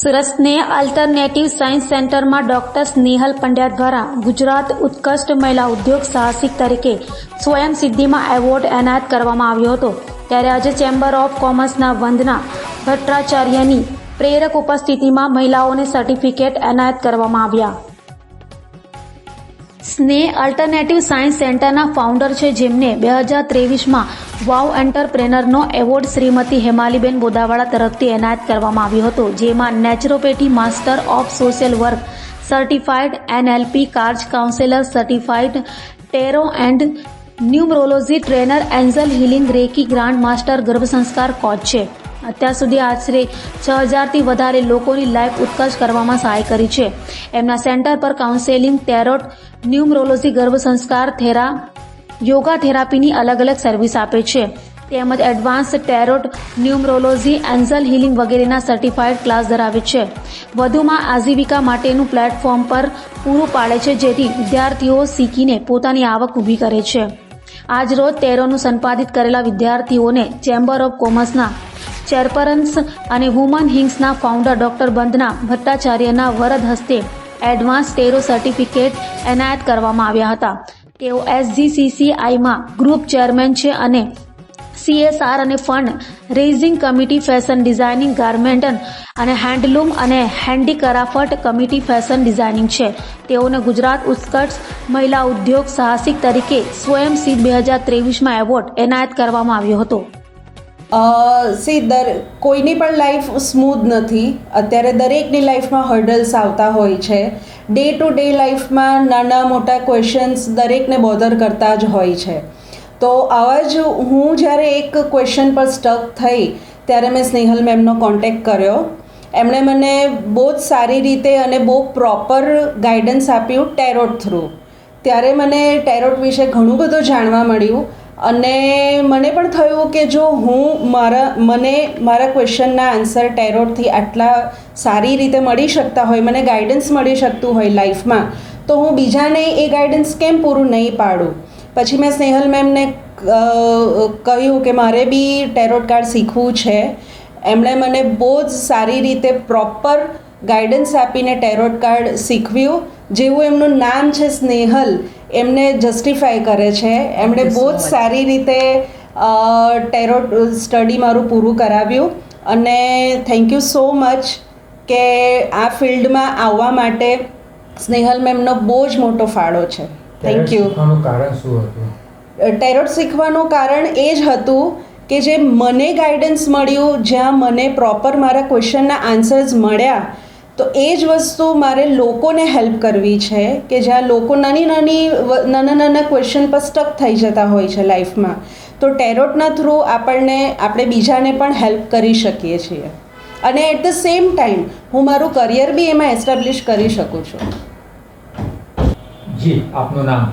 સુરતને alternative science સેન્ટરમાં doctor Snehal Pandya દ્વારા ગુજરાત ઉત્કૃષ્ટ મહિલા ઉદ્યોગ સાહસિક તરીકે સ્વયં સિદ્ધિમાં એવોર્ડ એનાયત કરવામાં આવ્યો હતો. ત્યારે આજે ચેમ્બર ઓફ કોમર્સના વંદના ભટ્ટાચાર્યની પ્રેરક ઉપસ્થિતિમાં મહિલાઓને સર્ટિફિકેટ એનાયત કરવામાં આવ્યા. સ્નેહ અલ્ટરનેટિવ સાયન્સ સેન્ટરના ફાઉન્ડર છે જેમને બે હજાર ત્રેવીસમાં વાવ એન્ટરપ્રેનરનો એવોર્ડ શ્રીમતી હેમાલીબેન બોદાવાળા તરફથી એનાયત કરવામાં આવ્યો હતો, જેમાં naturopathy master of social work certified NLP કાર્જ counsellor certified tarot and numerology trainer angel healing reiki grand master ગર્ભ સંસ્કાર કોચ છે. અત્યાર સુધી આશરે છ હજારથી વધારે લોકોની લાઈફ ઉત્કર્ષ કરવામાં સહાય કરી છે. એમના સેન્ટર પર કાઉન્સેલિંગ, ટેરોટ, ન્યુમરોલોજી, ગર્ભ સંસ્કાર, થેરા, યોગા થેરાપીની અલગ અલગ સર્વિસ આપે છે. તેમજ advance tarot, numerology angel healing વગેરેના સર્ટિફાઈડ ક્લાસ ધરાવે છે. વધુમાં આજીવિકા માટેનું પ્લેટફોર્મ પર પૂરું પાડે છે, જેથી વિદ્યાર્થીઓ શીખીને પોતાની આવક ઊભી કરે છે. આજ રોજ ટેરોનું સંપાદિત કરેલા વિદ્યાર્થીઓને ચેમ્બર ઓફ કોમર્સના ચેરપર્સન્સ અને વુમન હિંગ્સના ફાઉન્ડર ડોક્ટર બંધના ભટ્ટાચાર્યના વરદ હસ્તે એડવાન્સ ટેરો સર્ટિફિકેટ એનાયત કરવામાં આવ્યા હતા. તેઓ એસજીસીસીઆઈમાં ગ્રુપ ચેરમેન છે અને સીએસઆર અને fund raising committee fashion designing garment અને હેન્ડલૂમ અને હેન્ડીકરાફટ કમિટી ફેશન ડિઝાઇનિંગ છે. તેઓને ગુજરાત ઉત્કર્ષ મહિલા ઉદ્યોગ સાહસિક તરીકે સ્વયં સિદ્ધ બે હજાર ત્રેવીસમાં એવોર્ડ એનાયત કરવામાં આવ્યો હતો. સી દર, કોઈની પણ લાઈફ સ્મૂથ નથી. અત્યારે દરેકની લાઈફમાં હર્ડલ્સ આવતા હોય છે. ડે ટુ ડે લાઈફમાં નાના મોટા ક્વેશ્ચન્સ દરેકને બોધર કરતા જ હોય છે. તો આવા જ હું જ્યારે એક ક્વેશ્ચન પર સ્ટક થઈ, ત્યારે મેં સ્નેહલ મેમનો કોન્ટેક્ટ કર્યો. એમણે મને બહુ જ સારી રીતે અને બહુ પ્રોપર ગાઈડન્સ આપ્યું ટેરોટ થ્રુ ત્યારે મને ટેરોટ વિશે ઘણું બધું જાણવા મળ્યું. અને મને પણ થયું કે જો હું મારા, મને મારા ક્વેશ્ચનના આન્સર ટેરોટથી આટલા સારી રીતે મળી શકતા હોય, મને ગાઈડન્સ મળી શકતું હોય લાઈફમાં, તો હું બીજાને એ ગાઈડન્સ કેમ પૂરું નહીં પાડું? પછી મેં સ્નેહલ મેમને કહ્યું કે મારે બી ટેરોટ કાર્ડ શીખવું છે. એમણે મને બહુ જ સારી રીતે પ્રોપર ગાઈડન્સ આપીને ટેરોટ કાર્ડ શીખવ્યું, જેવું એમનું નામ છે સ્નેહલ. એમને જસ્ટિફાય કરે છે. એમણે બહુ જ સારી રીતે ટેરોટ સ્ટડી મારું પૂરું કરાવ્યું. અને થેન્ક યુ સો મચ કે આ ફિલ્ડમાં આવવા માટે સ્નેહલ મેમનો બહુ જ મોટો ફાળો છે. થેન્ક યુ કારણ શું હતું? ટેરોટ શીખવાનું કારણ એ જ હતું કે જે મને ગાઈડન્સ મળ્યું જ્યાં મને પ્રોપર મારા ક્વેશ્ચનના આન્સર્સ મળ્યા તો એ જ વસ્તુ મારે લોકોને હેલ્પ કરવી છે કે જ્યાં લોકો નાની નાની નાના નાના ક્વેશ્ચન પર સ્ટક થઈ જતા હોય છે લાઈફમાં તો ટેરોટના થ્રુ આપણને આપણે બીજાને પણ હેલ્પ કરી શકીએ છીએ. અને એટ ધ સેમ ટાઈમ હું મારું કરિયર બી એમાં એસ્ટાબ્લિશ કરી શકું છું. જી આપનું નામ?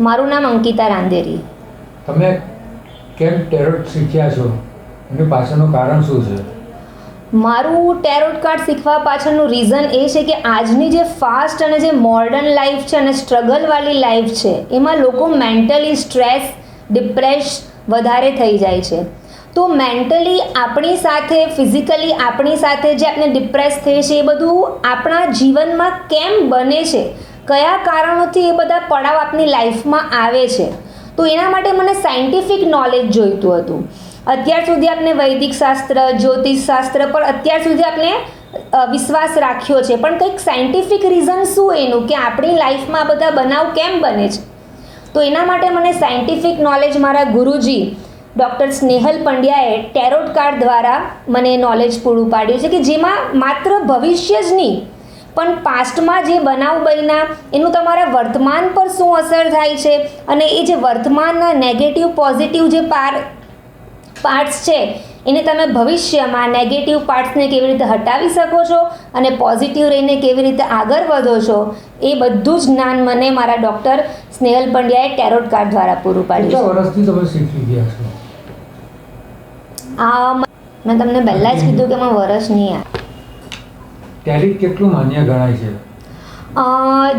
મારું નામ અંકિતા રાંદેરી. તમે કેમ ટેરોટ શીખ્યા છો? એની પાછળનું કારણ શું છે? મારું ટેરોટ કાર્ડ શીખવા પાછળનું રીઝન એ છે કે આજની જે ફાસ્ટ અને જે મોર્ડન લાઈફ છે અને સ્ટ્રગલવાળી લાઈફ છે, એમાં લોકો મેન્ટલી સ્ટ્રેસ ડિપ્રેશ વધારે થઈ જાય છે. તો મેન્ટલી આપણી સાથે ફિઝિકલી આપણી સાથે જે આપણે ડિપ્રેસ થઈએ છીએ એ બધું આપણા જીવનમાં કેમ બને છે? કયા કારણોથી એ બધા પડાવ આપણી લાઈફમાં આવે છે? તો એના માટે મને સાયન્ટિફિક નોલેજ જોઈતું હતું. અત્યાર સુધી આપણે વૈદિક શાસ્ત્ર, જ્યોતિષ શાસ્ત્ર પર અત્યાર સુધી આપણે વિશ્વાસ રાખ્યો છે. પણ કંઈક સાયન્ટિફિક રીઝન શું એનું? કે આપણી લાઈફમાં બધા બનાવ કેમ બને છે? તો એના માટે મને સાયન્ટિફિક નોલેજ મારા ગુરુજી ડૉક્ટર સ્નેહલ પંડ્યાએ ટેરોટ કાર્ડ દ્વારા મને નોલેજ પૂરું પાડ્યું છે કે જેમાં માત્ર ભવિષ્ય જ નહીં, પણ પાસ્ટમાં જે બનાવ બન્યા, એનું તમારા વર્તમાન પર શું અસર થાય છે? અને એ જે વર્તમાનના નેગેટિવ પોઝિટિવ જે પાર પાર્ટ્સ છે એને તમે ભવિષ્યમાં નેગેટિવ પાર્ટ્સને કેવી રીતે હટાવી શકો છો અને પોઝિટિવ રહીને કેવી રીતે આગળ વધો છો એ બધું જ જ્ઞાન મને મારા ડૉક્ટર સ્નેહલ પંડ્યાએ ટેરોટ કાર્ડ દ્વારા પૂરું પાડ્યું વર્ષથી તમે શીખી ગયા છો? આ મેં તમને પહેલાં જ કીધું કે મને વરસ નહીં આ ટેરિટ કેટલું માન્ય ગણાય છે?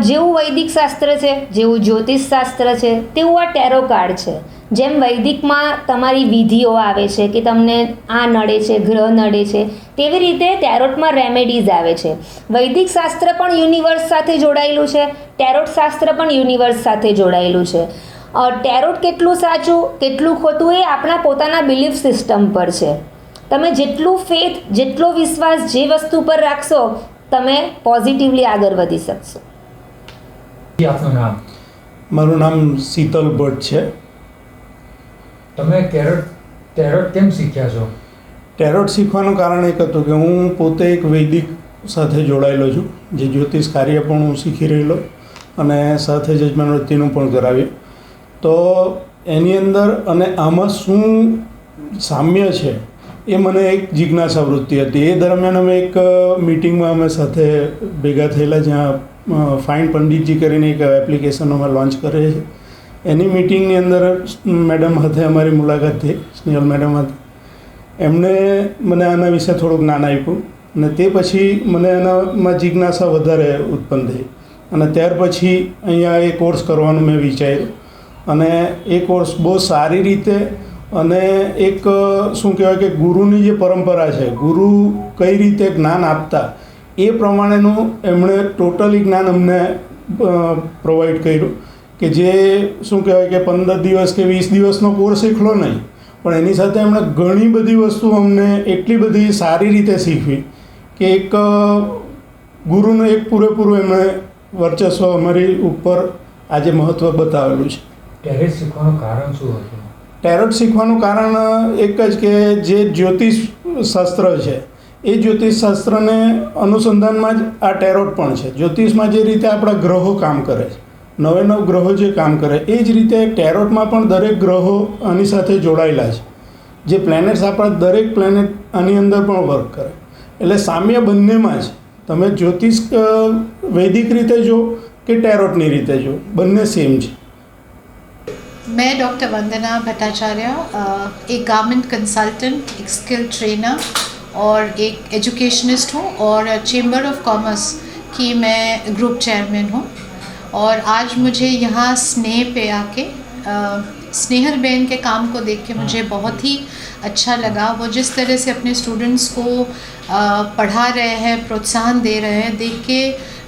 જેવું વૈદિક શાસ્ત્ર છે જેવું જ્યોતિષ શાસ્ત્ર છે તેવું આ ટેરો કાર્ડ છે. જેમ વૈદિકમાં તમારી વિધિઓ આવે છે કે તમને આ નડે છે ગ્રહ નડે છે તેવી રીતે ટેરોટમાં રેમેડીઝ આવે છે. વૈદિક શાસ્ત્ર પણ યુનિવર્સ સાથે જોડાયેલું છે ટેરોટ શાસ્ત્ર પણ યુનિવર્સ સાથે જોડાયેલું છે. ટેરોટ કેટલું સાચું કેટલું ખોટું એ આપણા પોતાના બિલીફ સિસ્ટમ પર છે. તમે જેટલું ફેથ જેટલો વિશ્વાસ જે વસ્તુ પર રાખશો તમે પોઝિટિવલી આગળ વધી શકશો. જી આપનું નામ? મારું નામ શીતલ ભટ્ટ છે. તમે કેરોટ ટેરોટ કેમ શીખ્યા છો? ટેરોટ શીખવાનું કારણ એક હતું કે હું પોતે એક વૈદિક સાથે જોડાયેલો છું, જે જ્યોતિષ કાર્ય પણ હું શીખી રહેલો અને સાથે જજમાન વૃત્તિનું પણ કરાવ્યું. તો એની અંદર અને આમાં શું સામ્ય છે એ મને એક જિજ્ઞાસા વૃત્તિ હતી. એ દરમિયાન અમે એક મિટિંગમાં અમે સાથે ભેગા થયેલા, જ્યાં ફાઇન પંડિતજી કરીને એક એપ્લિકેશન અમે લોન્ચ કરીએ છીએ એની મિટિંગની અંદર મેડમ સાથે અમારી મુલાકાત થઈ, સ્નેહલ મેડમ હતી એમણે મને આના વિશે થોડુંક જ્ઞાન આપ્યું અને તે પછી મને એનામાં જિજ્ઞાસા વધારે ઉત્પન્ન થઈ. અને ત્યાર પછી અહીંયા એ કોર્સ કરવાનું મેં વિચાર્યું. અને એ કોર્સ બહુ સારી રીતે અને એક, શું કહેવાય કે ગુરુની જે પરંપરા છે, ગુરુ કઈ રીતે જ્ઞાન આપતા, એ પ્રમાણેનું એમણે ટોટલી જ્ઞાન અમને પ્રોવાઈડ કર્યું. કે જે શું કહેવાય કે પંદર દિવસ કે વીસ દિવસનો કોર્સ શીખલો નહીં. પણ એની સાથે એમણે ઘણી બધી વસ્તુ અમને એટલી બધી સારી રીતે શીખવી કે એક ગુરુનું એક પૂરેપૂરું એમણે વર્ચસ્વ અમારી ઉપર આજે મહત્ત્વ બતાવેલું છે. ટેરેટ શીખવાનું કારણ શું હતું? ટેરોટ શીખવાનું કારણ એક જ કે જે જ્યોતિષ શાસ્ત્ર છે એ જ્યોતિષ શાસ્ત્રને અનુસંધાનમાં જ આ ટેરોટ પણ છે. જ્યોતિષમાં જે રીતે આપણા ગ્રહો કામ કરે છે. નવે નવ ગ્રહો જે કામ કરે એ જ રીતે ટેરોટમાં પણ દરેક ગ્રહો આની સાથે જોડાયેલા છે જે પ્લેનેટ્સ આપણા દરેક પ્લેનેટ આની અંદર પણ વર્ક કરે એટલે સામ્ય બંનેમાં જ તમે જ્યોતિષ અ, વૈદિક રીતે જો કે ટેરોટની રીતે જો બંને સેમ છે मैं डॉक्टर वंदना भट्टाचार्य अ, एक गारमेंट कंसल्टेंट एक स्किल ट्रेनर और एक एजुकेशनिस्ट हूँ और चेंबर ऑफ कॉमर्स की मैं ग्रुप चेयरमैन हूँ और आज मुझे यहाँ स्नेह पे आके स्नेहल बेन के काम को देख के मुझे बहुत ही अच्छा लगा। वो जिस तरह से अपने स्टूडेंट्स को पढ़ा रहे हैं प्रोत्साहन दे रहे हैं देख के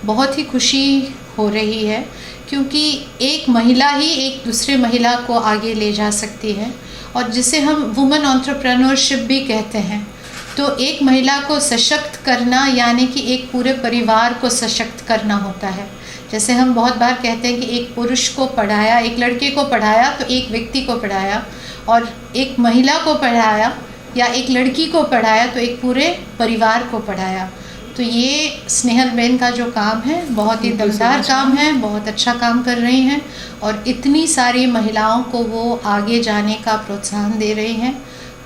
बहुत ही खुशी हो रही है क्योंकि एक महिला ही एक दूसरे महिला को आगे ले जा सकती है। और जिसे हम वुमेन ऑन्ट्रप्रनोरशिप भी कहते हैं तो एक महिला को सशक्त करना यानी कि एक पूरे परिवार को सशक्त करना होता है। जैसे हम बहुत बार कहते हैं कि एक पुरुष को पढ़ाया एक लड़के को पढ़ाया तो एक व्यक्ति को पढ़ाया और एक महिला को पढ़ाया या एक लड़की को पढ़ाया तो एक पूरे परिवार को पढ़ाया। तो ये स्नेहल बेन का जो काम है बहुत ही दमदार काम है बहुत अच्छा काम कर रही हैं और इतनी सारी महिलाओं को वो आगे जाने का प्रोत्साहन दे रही हैं।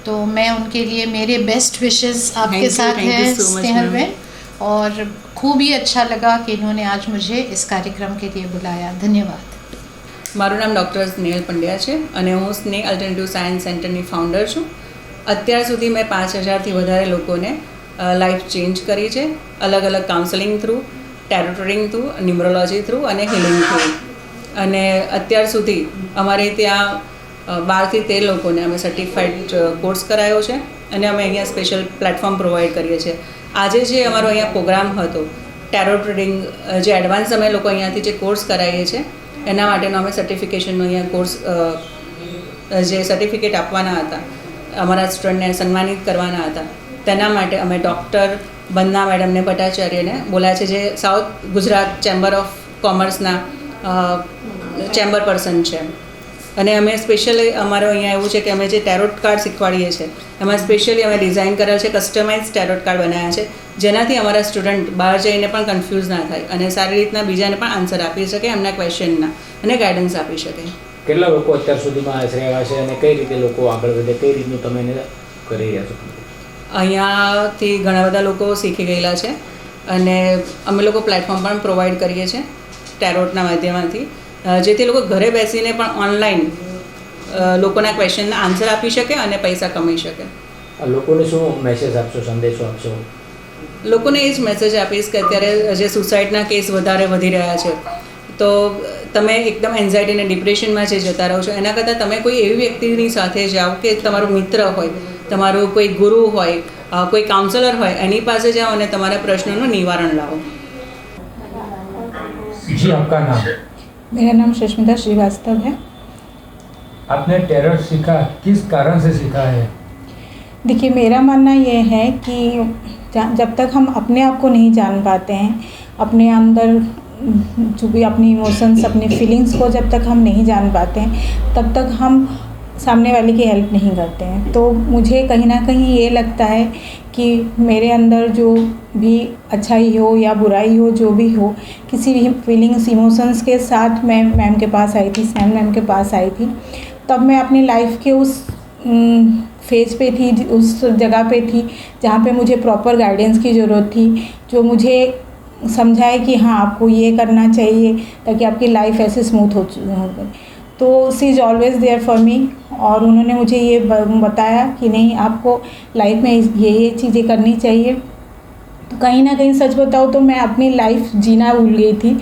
तो मैं उनके लिए मेरे बेस्ट विशेस आपके साथ हैं स्नेहल. बेन और खूब ही अच्छा लगा कि इन्होंने आज मुझे इस कार्यक्रम के लिए बुलाया धन्यवाद મારું નામ ડૉક્ટર સ્નેહલ પંડ્યા છે અને હું સ્નેહ અલ્ટરનેટિવ સાયન્સ સેન્ટરની ફાઉન્ડર છું અત્યાર સુધી મેં પાંચ હજારથી વધારે લોકોને લાઈફ ચેન્જ કરી છે અલગ અલગ counselling through tarot reading through numerology through અને હિલિંગ થ્રુ અને અત્યાર સુધી અમારે ત્યાં અ, બારથી તેર લોકોને અમે સર્ટિફાઈડ કોર્સ કરાયો છે અને અમે અહીંયા સ્પેશિયલ પ્લેટફોર્મ પ્રોવાઈડ કરીએ છીએ આજે જે અમારો અહીંયા પ્રોગ્રામ હતો ટેરો ટ્રેડિંગ જે એડવાન્સ અમે લોકો અહીંયાથી જે કોર્સ કરાવીએ છીએ, એના માટેનો અમે સર્ટિફિકેશનનો અહીંયા કોર્સ જે સર્ટિફિકેટ આપવાના હતા, અમારા સ્ટુડન્ટને સન્માનિત કરવાના હતા, તેના માટે અમે ડૉક્ટર બંદના મેડમને ભટ્ટાચાર્યને બોલાયા છે, જે સાઉથ ગુજરાત ચેમ્બર ઓફ કોમર્સના ચેમ્બર પર્સન છે. અને અમે સ્પેશિયલી અમારો અહીંયા એવું છે કે અમે જે ટેરોટ કાર્ડ શીખવાડીએ છીએ એમાં સ્પેશિયલી અમે ડિઝાઇન કરેલ છે કસ્ટમાઇઝ ટેરોટ કાર્ડ બનાવ્યા છે જેનાથી અમારા સ્ટુડન્ટ બહાર જઈને પણ કન્ફ્યુઝ ના થાય અને સારી રીતના બીજાને પણ આન્સર આપી શકે એમના ક્વેશ્ચનના અને ગાઈડન્સ આપી શકે. કેટલા લોકો અત્યાર સુધીમાં આશરે આવ્યા છે અને કઈ રીતે લોકો આગળ વધે કઈ રીતનું તમે એને કરી રહ્યા છો? અહીંયાથી ઘણા બધા લોકો શીખી ગયેલા છે અને અમે લોકો પ્લેટફોર્મ પણ પ્રોવાઈડ કરીએ છીએ ટેરોટના માધ્યમથી. જેથી લોકો ઘરે બેસીને પણ ઓનલાઈન લોકોના ક્વેશ્ચનના આન્સર આપી શકે અને પૈસા કમાઈ શકે. લોકોને શું મેસેજ આપશો સંદેશો આપશો? લોકોને એ જ મેસેજ આપીશ કે અત્યારે જે સુસાઇડના કેસ વધારે વધી રહ્યા છે તો તમે એકદમ એન્ઝાયટી અને ડિપ્રેશનમાં જે જતા રહો છો એના કરતાં તમે કોઈ એવી વ્યક્તિની સાથે જાઓ કે તમારો મિત્ર હોય તમારો કોઈ ગુરુ હોય કોઈ કાઉન્સેલર હોય એની પાસે જાઓ અને તમારા પ્રશ્નોનું નિવારણ લાવો. જી આપકા નામ? मेरा नाम सुष्मिता श्रीवास्तव है। आपने टेरर सीखा? किस कारण से सीखा है? देखिए मेरा मानना यह है कि जब तक हम अपने आप को नहीं जान पाते हैं अपने अंदर जो भी अपनी इमोशंस अपनी फीलिंग्स को जब तक हम नहीं जान पाते हैं तब तक हम सामने वाले की हेल्प नहीं करते हैं। तो मुझे कहीं ना कहीं ये लगता है कि मेरे अंदर जो भी अच्छाई हो या बुराई हो, जो भी हो, किसी भी फीलिंग्स इमोशंस के साथ मैं मैम के पास आई थी सैम मैम के पास आई थी। तब मैं अपनी लाइफ के उस फ़ेज़ पे थी उस जगह पे थी, जहाँ पे मुझे प्रॉपर गाइडेंस की ज़रूरत थी, जो मुझे समझाए कि हाँ आपको ये करना चाहिए, ताकि आपकी लाइफ ऐसे स्मूथ हो तो she is always there for me और उन्होंने मुझे ये बताया कि नहीं, आपको लाइफ में ये ये चीज़ें करनी चाहिए। तो कहीं ना कहीं सच बताओ तो मैं अपनी लाइफ जीना भूल गई थी।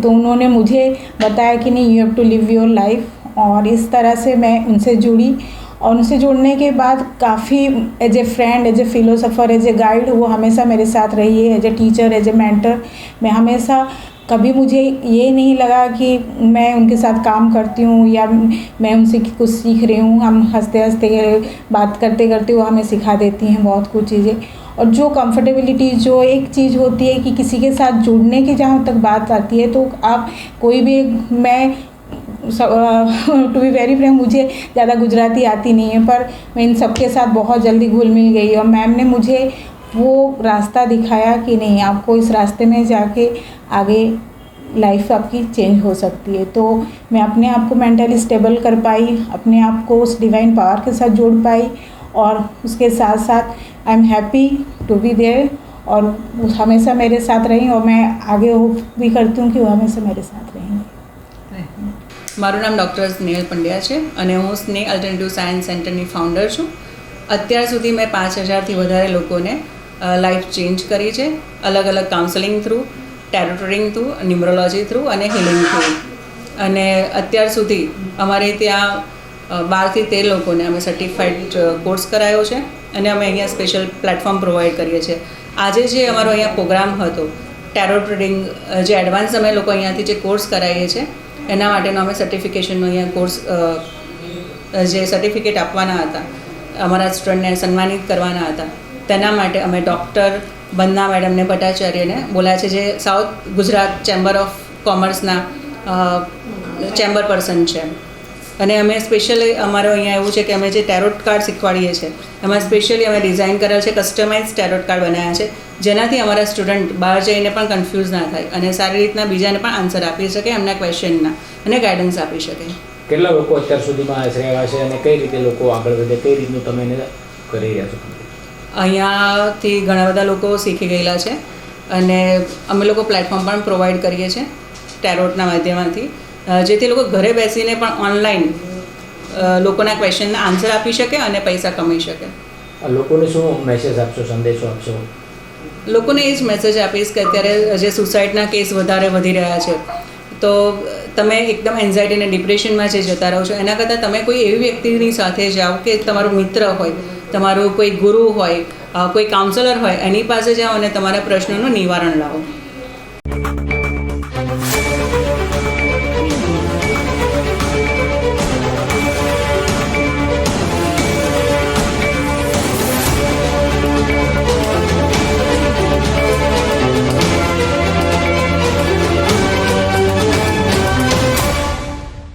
तो उन्होंने मुझे बताया कि नहीं you have to live your life और इस तरह से मैं उनसे जुड़ी और उनसे जुड़ने के बाद काफ़ी as a friend as a philosopher as a guide वो हमेशा मेरे साथ रही है as a teacher as a mentor मैं हमेशा कभी मुझे ये नहीं लगा कि मैं उनके साथ काम करती हूँ या मैं उनसे कुछ सीख रही हूँ। हम हँसते हँसते बात करते करते वो हमें सिखा देती हैं बहुत कुछ चीज़ें। और जो कंफर्टेबिलिटी जो एक चीज़ होती है कि किसी के साथ जुड़ने की जहाँ तक बात आती है तो आप कोई भी मैं टू बी वेरी फ्रेंक मुझे ज़्यादा गुजराती आती नहीं है, पर मैं इन सबके साथ बहुत जल्दी घुल मिल गई। और मैम ने मुझे वो रास्ता दिखाया कि नहीं, आपको इस रास्ते में जाके आगे लाइफ आपकी चेंज हो सकती है तो मैं अपने आप को मेंटली स्टेबल कर पाई अपने आप को उस डिवाइन पावर के साथ जोड़ पाई और उसके साथ साथ I am happy to be there और वो हमेशा मेरे साथ रही और मैं आगे होप भी करती हूँ कि वो हमेशा मेरे साथ रहेंगे મારું નામ ડૉક્ટર સ્નેહલ પંડ્યા છે અને હું સ્નેહ અલ્ટરનેટિવ સાયન્સ સેન્ટરની ફાઉન્ડર છું અત્યાર સુધી મેં પાંચ હજારથી વધારે લોકોને લાઈફ ચેન્જ કરી છે અલગ અલગ counselling through tarot reading through numerology through અને હિલિંગ થ્રુ અને અત્યાર સુધી અમારે ત્યાં બારથી તેર લોકોને અમે સર્ટિફાઈડ કોર્સ કરાયો છે અને અમે અહીંયા સ્પેશિયલ પ્લેટફોર્મ પ્રોવાઈડ કરીએ છીએ. આજે જે અમારો અહીંયા પ્રોગ્રામ હતો ટેરો ટ્રેડિંગ જે એડવાન્સ અમે લોકો અહીંયાથી જે કોર્સ કરાવીએ છીએ એના માટેનો અમે સર્ટિફિકેશનનો અહીંયા કોર્સ જે સર્ટિફિકેટ આપવાના હતા, અમારા સ્ટુડન્ટને સન્માનિત કરવાના હતા. તેના માટે અમે ડૉક્ટર બંદના મેડમને ભટ્ટાચાર્યને બોલાયા છે, જે સાઉથ ગુજરાત ચેમ્બર ઓફ કોમર્સના ચેમ્બર પર્સન છે. અને અમે સ્પેશિયલી અમારો અહીંયા એવું છે કે અમે જે ટેરોટ કાર્ડ શીખવાડીએ છીએ એમાં સ્પેશિયલી અમે ડિઝાઇન કરેલ છે કસ્ટમાઇઝ ટેરોટ કાર્ડ બનાવ્યા છે, જેનાથી અમારા સ્ટુડન્ટ બહાર જઈને પણ કન્ફ્યુઝ ના થાય અને સારી રીતના બીજાને પણ આન્સર આપી શકે, એમના ક્વેશ્ચનના અને ગાઈડન્સ આપી શકે. કેટલા લોકો અત્યાર સુધીમાં આશરે આવ્યા છે અને કઈ રીતે લોકો આગળ વધે, કઈ રીતનું તમે એને કરી રહ્યા છો? અહીંયાથી ઘણા બધા લોકો શીખી ગયેલા છે અને અમે લોકો પ્લેટફોર્મ પણ પ્રોવાઈડ કરીએ છીએ ટેરોટના માધ્યમથી. જેથી લોકો ઘરે બેસીને પણ ઓનલાઈન લોકોના ક્વેશ્ચનના આન્સર આપી શકે અને પૈસા કમાઈ શકે. લોકોને શું મેસેજ આપશો સંદેશો આપશો? લોકોને એ જ મેસેજ આપીશ કે અત્યારે જે સુસાઇડના કેસ વધારે વધી રહ્યા છે તો તમે એકદમ એન્ઝાયટી અને ડિપ્રેશનમાં જે જતા રહો છો, એના કરતાં તમે કોઈ એવી વ્યક્તિની સાથે જાઓ કે તમારો મિત્ર હોય, તમારું કોઈ ગુરુ હોય કોઈ કાઉન્સલર હોય, એની પાસે જાઓ અને તમારા પ્રશ્નોનું નિવારણ લાવો.